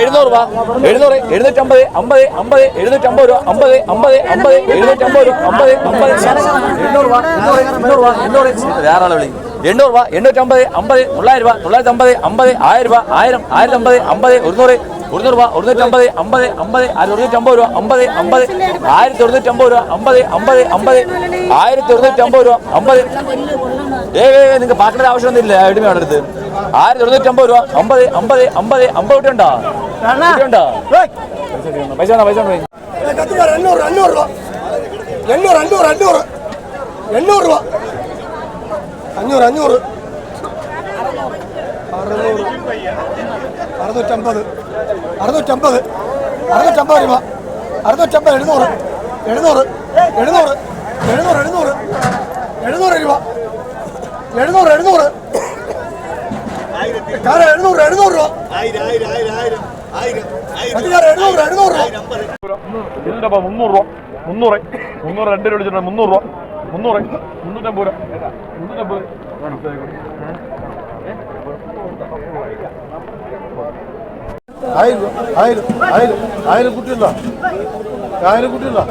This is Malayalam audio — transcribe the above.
എഴുന്നൂറ് രൂപ എഴുന്നൂറ് എഴുന്നൂറ്റമ്പത് അമ്പത് അമ്പത് എഴുന്നൂറ്റമ്പത് രൂപ അമ്പത് അമ്പത് അമ്പത് എഴുന്നൂറ്റമ്പത് രൂപ അമ്പത് അമ്പത്. എണ്ണൂറ് രൂപ എണ്ണൂറ് രൂപ എണ്ണൂറ്. വിളി? എണ്ണൂറ് രൂപ എണ്ണൂറ്റമ്പത് അമ്പത് തൊള്ളായിരം രൂപ തൊള്ളായിരത്തി അമ്പത് അമ്പത് ആയിരം രൂപ ആയിരം ആയിരത്തി അമ്പത് അമ്പത് ഒരുന്നൂറ്. ഒരുന്നൂറ് രൂപ ഒരുന്നൂറ്റമ്പത് അമ്പത് അമ്പത് ഒരുന്നൂറ്റമ്പത് രൂപ അമ്പത് അമ്പത് ആയിരത്തി ഒരുന്നൂറ്റമ്പത് രൂപ അമ്പത് അമ്പത് അമ്പത് ആയിരത്തി ഒരുന്നൂറ്റമ്പത് രൂപ അമ്പത്. ഏ നിങ്ങൾക്ക് പാർട്ടിയുടെ ആവശ്യമൊന്നുമില്ല എടിമയാണ് അടുത്ത് ആയിരത്തി ഒരുന്നൂറ്റമ്പത് രൂപ അമ്പത് അമ്പത് അമ്പത് അമ്പത് കുട്ടി ഉണ്ടോ? ഉണ്ടോ? പൈസ വേണോ പൈസ കത്തുമാർ എണ്ണൂറ് രൂപ. എണ്ണൂറ് അഞ്ഞൂറ് അഞ്ഞൂറ് എണ്ണൂറ് രൂപ. അഞ്ഞൂറ് അഞ്ഞൂറ്. അറുന്നൂറ്. അറുന്നൂറ്റമ്പത് അറുന്നൂറ്റമ്പത് അറുന്നൂറ്റമ്പത് രൂപ. അറുന്നൂറ്റമ്പത് എഴുന്നൂറ്. എഴുന്നൂറ്. എഴുന്നൂറ്. എഴുന്നൂറ് എഴുന്നൂറ്. എഴുന്നൂറ് രൂപ. എഴുന്നൂറ് എഴുന്നൂറ്. കാരം എഴുന്നൂറ് എഴുന്നൂറ് രൂപ. എഴുന്നൂറ് എഴുന്നൂറ് രൂപ. മുന്നൂറ് രൂപ. മുന്നൂറ്. മുന്നൂറ് രണ്ട് രൂപ മുന്നൂറ് രൂപ. മുന്നൂറ്. മുന്നൂറ്റമ്പത് രൂപ. മുന്നൂറ്റമ്പത്. ആയിരം ആയിരം ആയിരം ആയിരം കുട്ടിയുണ്ടോ ആയിരം കുട്ടിയുണ്ടോ